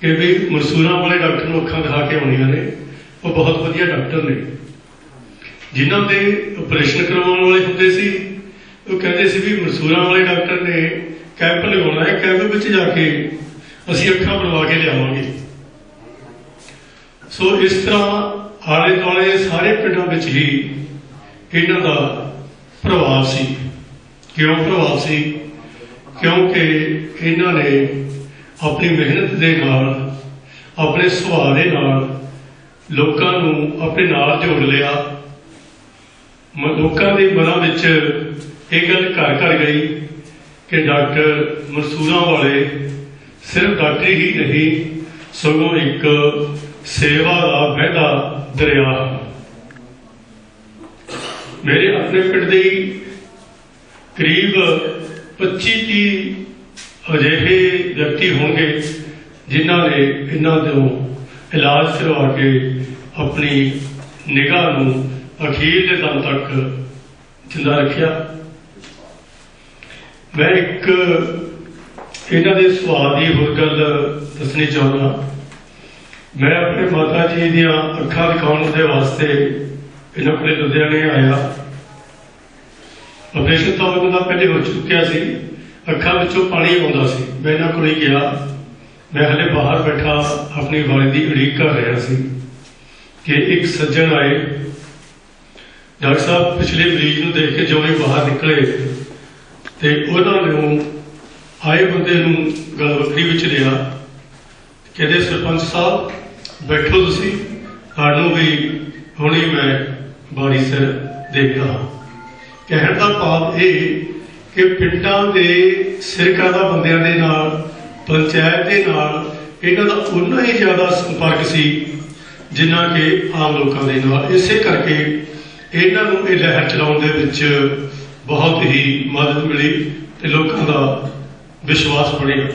ਕਿ ਵੀ ਮਨਸੂਰਾਂ ਵਾਲੇ ਡਾਕਟਰ ਨੂੰ ਅੱਖਾਂ ਦਿਖਾ ਕੇ ਆਉਣੀਆਂ ਨੇ। ਉਹ ਬਹੁਤ ਵਧੀਆ ਡਾਕਟਰ ਨੇ। ਜਿਨ੍ਹਾਂ ਦੇ ਆਪਰੇਸ਼ਨ ਕਰਵਾਉਣ ਵਾਲੇ ਹੁੰਦੇ ਸੀ, ਉਹ ਕਹਿੰਦੇ ਸੀ ਵੀ ਮਨਸੂਰਾਂ ਵਾਲੇ ਡਾਕਟਰ ਨੇ ਕੈਂਪ ਲਗਾਉਣਾ ਹੈ, ਕੈਂਪ ਵਿੱਚ ਜਾ ਕੇ ਅਸੀਂ ਅੱਖਾਂ ਬਣਵਾ ਕੇ ਲਿਆਵਾਂਗੇ। ਸੋ ਇਸ ਤਰ੍ਹਾਂ ਆਲੇ ਦੁਆਲੇ ਸਾਰੇ ਪਿੰਡਾਂ ਵਿੱਚ ਹੀ ਇਹਨਾਂ ਦਾ ਪ੍ਰਭਾਵ ਸੀ। ਕਿਉਂ ਪ੍ਰਭਾਵ ਸੀ? ਕਿਉਂਕਿ ਇਹਨਾਂ ਨੇ ਆਪਣੀ ਮਿਹਨਤ ਦੇ ਨਾਲ, ਆਪਣੇ ਸੁਭਾਅ ਦੇ ਨਾਲ ਲੋਕਾਂ ਨੂੰ ਆਪਣੇ ਨਾਲ ਜੋੜ ਲਿਆ। ਲੋਕਾਂ ਦੇ ਮਨਾਂ ਵਿੱਚ ਇਹ ਗੱਲ ਘਰ ਘਰ ਗਈ ਕਿ ਡਾਕਟਰ ਮਨਸੂਰਾਂ ਵਾਲੇ ਸਿਰਫ ਡਾਕਟਰੀ ਹੀ ਨਹੀਂ, ਸਗੋਂ ਇੱਕ ਸੇਵਾ ਦਾ ਵਹਿਦਾ ਦਰਿਆ ਮੇਰੇ ਆਪਣੇ ਪਿੰਡ ਦੇ ਕਰੀਬ 25 30 ਅਜਿਹੇ ਵਿਅਕਤੀ ਹੋਣਗੇ, ਜਿਨ੍ਹਾਂ ਨੇ ਇਹਨਾਂ ਤੋਂ ਇਲਾਜ ਕਰਵਾ ਕੇ ਆਪਣੀ ਨਿਗਾਹ ਨੂੰ ਅਖੀਰਲੇ ਦਮ ਤੱਕ ਜਿੰਦਾ ਰੱਖਿਆ। ਮੈਂ ਇੱਕ ਇਹਨਾਂ ਦੇ ਸੁਭਾਅ ਦੀ ਹੋਰ ਗੱਲ ਦੱਸਣੀ ਚਾਹੁੰਦਾ ਮੈਂ ਆਪਣੇ ਮਾਤਾ ਜੀ ਦੀਆਂ ਅੱਖਾਂ ਦਿਖਾਉਣ ਦੇ ਵਾਸਤੇ ਇਹਨਾਂ ਕੋਲੇ ਲੁਧਿਆਣੇ ਆਇਆ। ਆਪਰੇਸ਼ਨ ਤਾਂ ਉਹਨਾਂ ਦਾ ਪਹਿਲੇ ਹੋ ਚੁੱਕਿਆ ਸੀ। ਅੱਖਾਂ ਵਿੱਚੋਂ ਪਾਣੀ ਆਉਂਦਾ ਸੀ। ਮੈਂ ਇਹਨਾਂ ਕੋਲੇ ਗਿਆ। ਮੈਂ ਹਲੇ ਬਾਹਰ ਬੈਠਾ, ਆਪਣੀ ਵਾਲੀ ਦੀ ਉਡੀਕ ਕਰ ਰਿਹਾ ਸੀ ਕਿ ਇੱਕ ਸੱਜਣ ਆਏ। ਡਾਕਟਰ ਸਾਹਿਬ ਪਿਛਲੇ ਮਰੀਜ਼ ਨੂੰ ਦੇਖ ਕੇ ਜਿਉਂ ਬਾਹਰ ਨਿਕਲੇ ਤੇ ਉਹਨਾਂ ਨੂੰ ਆਏ ਬੰਦੇ ਨੂੰ ਗੱਲ ਵੱਖਰੀ ਵਿੱਚ ਲਿਆ। ਕਹਿੰਦੇ, ਸਰਪੰਚ ਸਾਹਿਬ, ਬੈਠੋ ਤੁਸੀਂ। ਤੁਹਾਨੂੰ ਵੀ ਹੁਣੇ ਮੈਂ ਬਾਰੀ ਸਿਰ ਦੇਖਦਾ ਹਾਂ। ਕਹਿਣ ਦਾ ਭਾਵ ਇਹ ਕਿ ਪਿੰਡਾਂ ਦੇ ਸਿਰਕਰਦਾ ਬੰਦਿਆਂ ਦੇ ਨਾਲ, ਪੰਚਾਇਤ ਦੇ ਨਾਲ ਇਹਨਾਂ ਦਾ ਉਨਾ ਹੀ ਜ਼ਿਆਦਾ ਸੰਪਰਕ ਸੀ ਜਿੰਨਾ ਕਿ ਆਮ ਲੋਕਾਂ ਦੇ ਨਾਲ। ਇਸੇ ਕਰਕੇ ਇਹਨਾਂ ਨੂੰ ਇਹ ਲਹਿਰ ਚਲਾਉਣ ਦੇ ਵਿੱਚ ਬਹੁਤ ਹੀ ਮਦਦ ਮਿਲੀ ਤੇ ਲੋਕਾਂ ਦਾ ਵਿਸ਼ਵਾਸ ਬਣਿਆ।